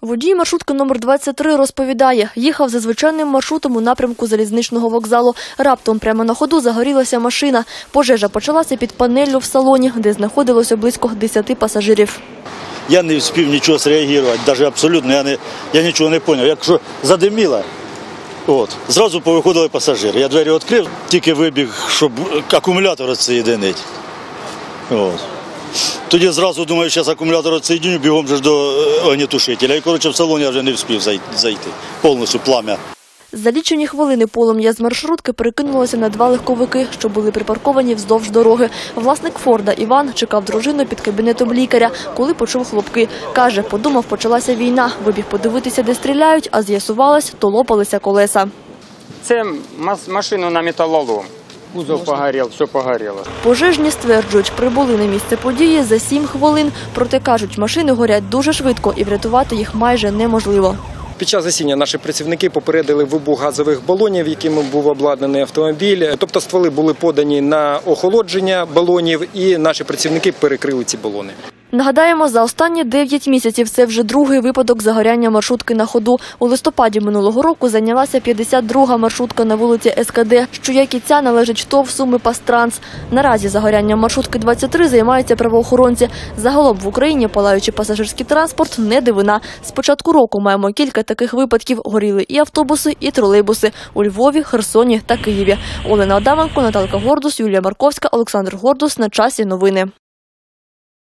Водій маршрутки номер 23 розповідає, їхав за звичайним маршрутом у напрямку залізничного вокзалу. Раптом прямо на ходу загорілася машина. Пожежа почалася під панеллю в салоні, де знаходилося близько 10 пасажирів. Я не встиг нічого зреагувати, навіть абсолютно я, не, я нічого не зрозумів. Якщо задиміло, от, зразу повиходили пасажири. Я двері відкрив, тільки вибіг, щоб акумулятор відсоєдинити. От. Тоді зразу думаю, зараз акумулятор відсоєдиню, бігом же ж до е, огнетушителя. І, коротше, в салон я вже не встиг зай- зайти. Повністю плам'я. За лічені хвилини полум'я з маршрутки перекинулося на два легковики, що були припарковані вздовж дороги. Власник Форда Іван чекав дружину під кабінетом лікаря, коли почув хлопки. Каже, подумав, почалася війна. Вибіг подивитися, де стріляють, а з'ясувалось, то лопалися колеса. Це машину на металолом. Кузов погорів, все погоріло. Пожежні стверджують, прибули на місце події за сім хвилин. Проте кажуть, машини горять дуже швидко і врятувати їх майже неможливо. Під час засіння наші працівники попередили вибух газових балонів, якими був обладнаний автомобіль. Тобто стволи були подані на охолодження балонів, і наші працівники перекрили ці балони. Нагадаємо, за останні 9 місяців це вже другий випадок загоряння маршрутки на ходу. У листопаді минулого року зайнялася 52-га маршрутка на вулиці СКД, що як і ця належить ТОВ Суми Пастранс. Наразі загорянням маршрутки 23 займаються правоохоронці. Загалом в Україні палаючий пасажирський транспорт не дивина. З початку року маємо кілька таких випадків. Горіли і автобуси, і тролейбуси у Львові, Херсоні та Києві. Олена Адаменко, Наталка Гордус, Юлія Марковська, Олександр Гордус. На часі новини.